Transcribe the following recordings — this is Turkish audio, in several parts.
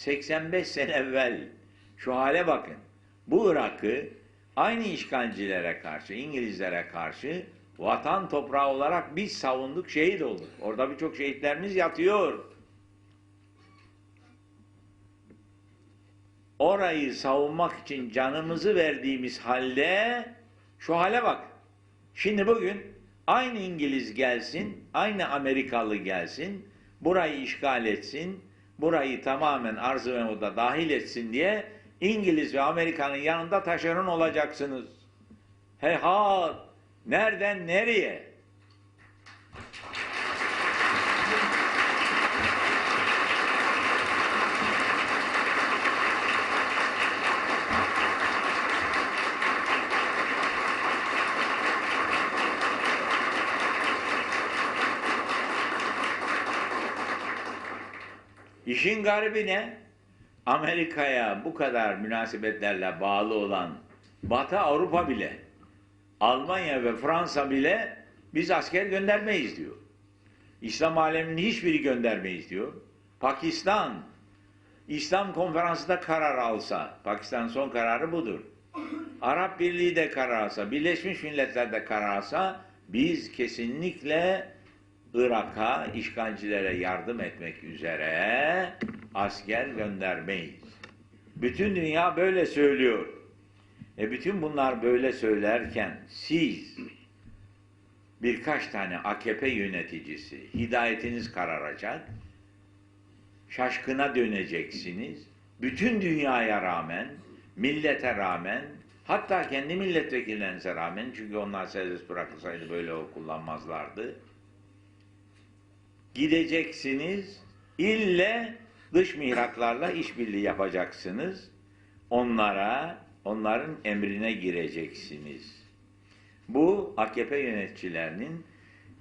85 sene evvel şu hale bakın. Bu Irak'ı aynı işgalcilere karşı, İngilizlere karşı vatan toprağı olarak biz savunduk, şehit olduk. Orada birçok şehitlerimiz yatıyor. Orayı savunmak için canımızı verdiğimiz halde şu hale bak. Şimdi bugün aynı İngiliz gelsin, aynı Amerikalı gelsin, burayı işgal etsin, burayı tamamen arz-ı memuda dahil etsin diye İngiliz ve Amerika'nın yanında taşeron olacaksınız. Heyhat! Nereden nereye? İşin garibi ne? Amerika'ya bu kadar münasebetlerle bağlı olan Batı Avrupa bile, Almanya ve Fransa bile biz asker göndermeyiz diyor. İslam aleminin hiçbiri göndermeyiz diyor. Pakistan, İslam konferansında karar alsa, Pakistan son kararı budur. Arap Birliği de karar alsa, Birleşmiş Milletler de karar alsa, biz kesinlikle Irak'a işgalcilere yardım etmek üzere asker göndermeyiz. Bütün dünya böyle söylüyor. E bütün bunlar böyle söylerken siz birkaç tane AKP yöneticisi hidayetiniz kararacak, şaşkına döneceksiniz. Bütün dünyaya rağmen, millete rağmen, hatta kendi milletvekillerinize rağmen, çünkü onlar serbest bırakılsaydı böyle o kullanmazlardı. Gideceksiniz, ille dış mihraklarla işbirliği yapacaksınız. Onlara, onların emrine gireceksiniz. Bu AKP yöneticilerinin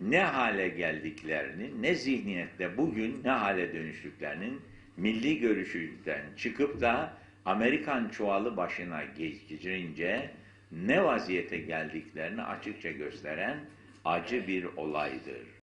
ne hale geldiklerini, ne zihniyette bugün ne hale dönüştüklerinin milli görüşünden çıkıp da Amerikan çuvalı başına geçirince ne vaziyete geldiklerini açıkça gösteren acı bir olaydır.